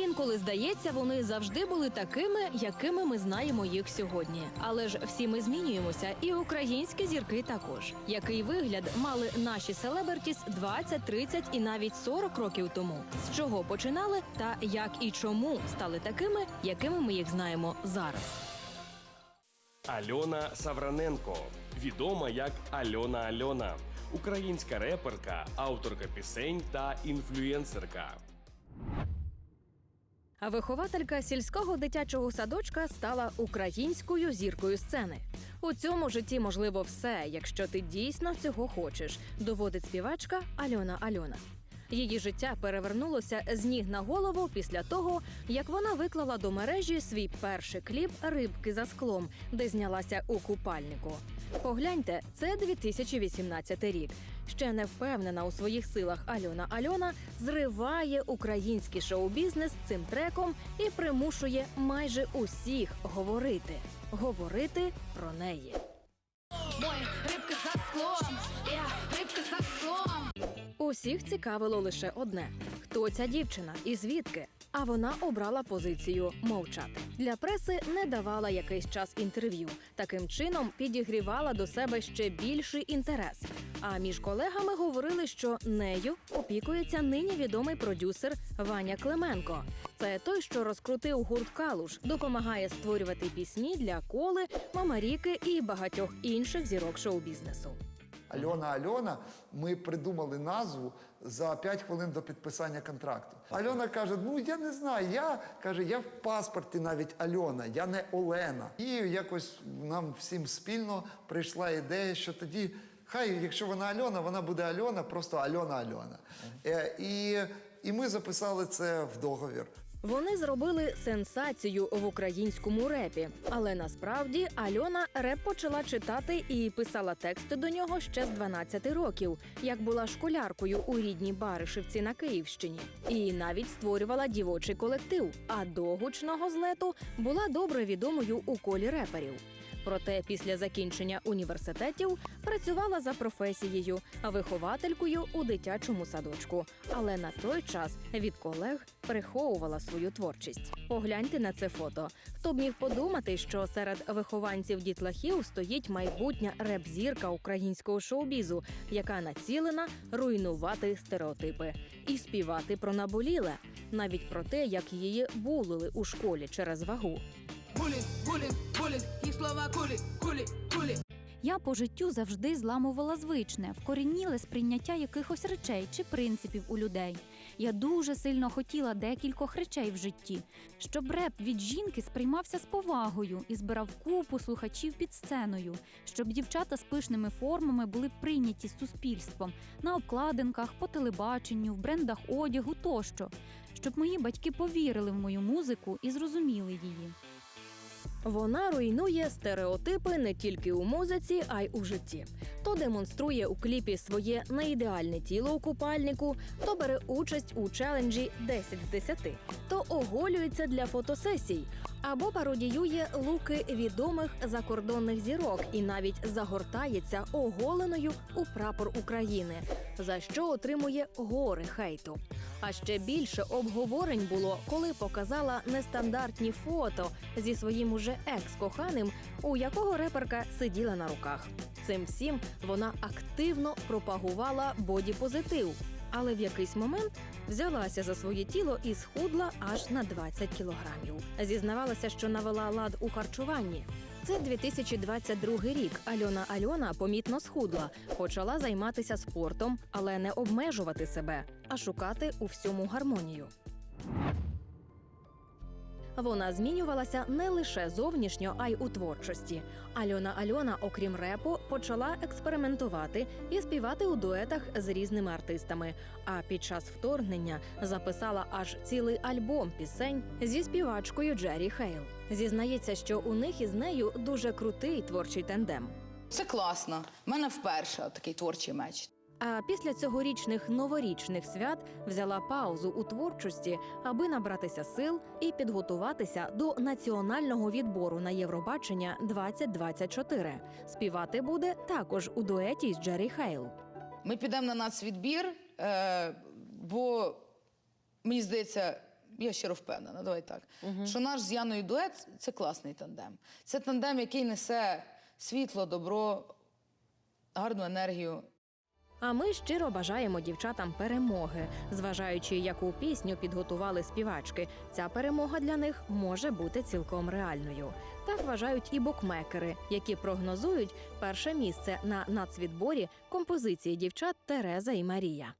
Інколи здається, вони завжди були такими, якими ми знаємо їх сьогодні. Але ж всі ми змінюємося, і українські зірки також. Який вигляд мали наші селебертіс 20, 30 і навіть 40 років тому? З чого починали, та як і чому стали такими, якими ми їх знаємо зараз? Альона Савраненко, відома як Альона Альона, українська реперка, авторка пісень та інфлюенсерка. А вихователька сільського дитячого садочка стала українською зіркою сцени. У цьому житті можливо все, якщо ти дійсно цього хочеш, доводить співачка Альона Альона. Її життя перевернулося з ніг на голову після того, як вона виклала до мережі свій перший кліп Рибки за склом, де знялася у купальнику. Погляньте, це 2018 рік. Ще не впевнена у своїх силах Альона Альона зриває український шоу-бізнес цим треком і примушує майже усіх говорити, говорити про неї. Мой рибка за склом, Усіх цікавило лише одне: хто ця дівчина і звідки? А вона обрала позицію мовчати. Для преси не давала якийсь час інтерв'ю. Таким чином підігрівала до себе ще більший інтерес. А між колегами говорили, що нею опікується нині відомий продюсер Ваня Клименко. Це той, що розкрутив гурт Калуш, допомагає створювати пісні для коли, Мамаріки і багатьох інших зірок шоу-бізнесу. Альона Альона, ми придумали назву за 5 хвилин до підписання контракту. Альона каже: Ну я не знаю, я каже, я в паспорті навіть Альона, я не Олена. І якось нам всім спільно прийшла ідея, що тоді. Хай, якщо вона Альона, вона буде Альона, просто Альона Альона. Е, і, і ми записали це в договір. Вони зробили сенсацію в українському репі, але насправді Альона реп почала читати і писала тексти до нього ще з 12 років, як була школяркою у рідній Баришівці на Київщині, і навіть створювала дівочий колектив. А до гучного злету була добре відомою у колі реперів. Проте після закінчення університетів працювала за професією, вихователькою у дитячому садочку. Але на той час від колег приховувала свою творчість. Погляньте на це фото. Хто б міг подумати, що серед вихованців дітлахів стоїть майбутня реп-зірка українського шоу-бізу, яка націлена руйнувати стереотипи і співати про наболіле, навіть про те, як її булили у школі через вагу. Булінг, булінг, булінг, їх слова кулі, кулі, кулі. Я по життю завжди зламувала звичне, вкорініле сприйняття якихось речей чи принципів у людей. Я дуже сильно хотіла декількох речей в житті, щоб реп від жінки сприймався з повагою і збирав купу слухачів під сценою, щоб дівчата з пишними формами були прийняті суспільством на обкладинках, по телебаченню, в брендах одягу тощо, щоб мої батьки повірили в мою музику і зрозуміли її. Вона руйнує стереотипи не тільки у музиці, а й у житті. То демонструє у кліпі своє неідеальне тіло у купальнику, то бере участь у челенджі 10 з 10, то оголюється для фотосесій, або пародіює луки відомих закордонних зірок і навіть загортається оголеною у прапор України, за що отримує гори хейту. А ще більше обговорень було, коли показала нестандартні фото зі своїм уже екс-коханим, у якого реперка сиділа на руках. Цим всім вона активно пропагувала бодіпозитив, але в якийсь момент взялася за своє тіло і схудла аж на 20 кілограмів. Зізнавалася, що навела лад у харчуванні. Це 2022 рік. Альона Альона помітно схудла, почала займатися спортом, але не обмежувати себе, а шукати у всьому гармонію. Вона змінювалася не лише зовнішньо, а й у творчості. Альона Альона, окрім репу, почала експериментувати і співати у дуетах з різними артистами. А під час вторгнення записала аж цілий альбом пісень зі співачкою Джері Хейл. Зізнається, що у них із нею дуже крутий творчий тандем. Це класно. У мене вперше такий творчий меч. А після цьогорічних новорічних свят взяла паузу у творчості, аби набратися сил і підготуватися до національного відбору на Євробачення 2024. Співати буде також у дуеті з Джері Хейл. Ми підемо на нацвідбір, е, бо мені здається, я щиро впевнена, давай так. Що наш з Яною дует це класний тандем. Це тандем, який несе світло, добро, гарну енергію. А ми щиро бажаємо дівчатам перемоги, зважаючи, яку пісню підготували співачки. Ця перемога для них може бути цілком реальною. Так вважають і букмекери, які прогнозують перше місце на нацвідборі композиції дівчат Тереза і Марія.